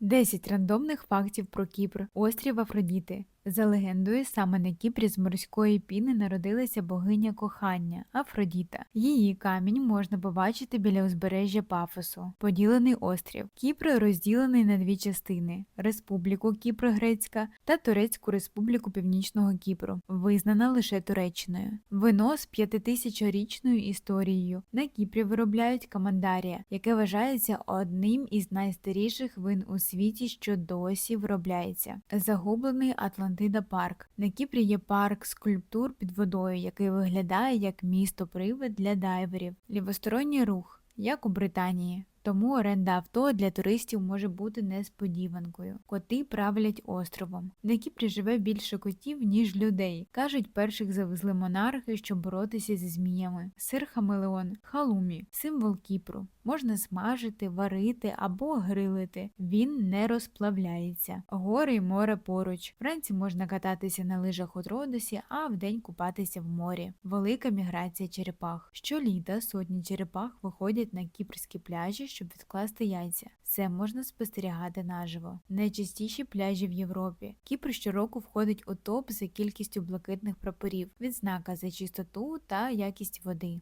10 рандомних фактів про Кіпр, острів Афродіти. За легендою, саме на Кіпрі з морської піни народилася богиня кохання Афродіта. Її камінь можна побачити біля узбережжя Пафосу. Поділений острів. Кіпр розділений на дві частини: Республіку Кіпр Грецька та Турецьку Республіку Північного Кіпру, визнана лише Туреччиною. Вино з п'ятитисячорічною історією. На Кіпрі виробляють камандарія, яке вважається одним із найстаріших вин у світі, що досі виробляється. Загублений Атлантида парк. На Кіпрі є парк скульптур під водою, який виглядає як місто привид для дайверів. Лівосторонній рух, як у Британії. Тому оренда авто для туристів може бути несподіванкою. Коти правлять островом. На Кіпрі живе більше котів, ніж людей. Кажуть, перших завезли монархи, щоб боротися зі зміями. Сир хамелеон, халумі, символ Кіпру. Можна смажити, варити або грилити. Він не розплавляється. Гори й море поруч. Вранці можна кататися на лижах у Тродосі, а вдень купатися в морі. Велика міграція черепах. Щоліта сотні черепах виходять на кіпрські пляжі, щоб відкласти яйця. Це можна спостерігати наживо. Найчастіші пляжі в Європі. Кіпр щороку входить у топ за кількістю блакитних прапорів, відзнака за чистоту та якість води.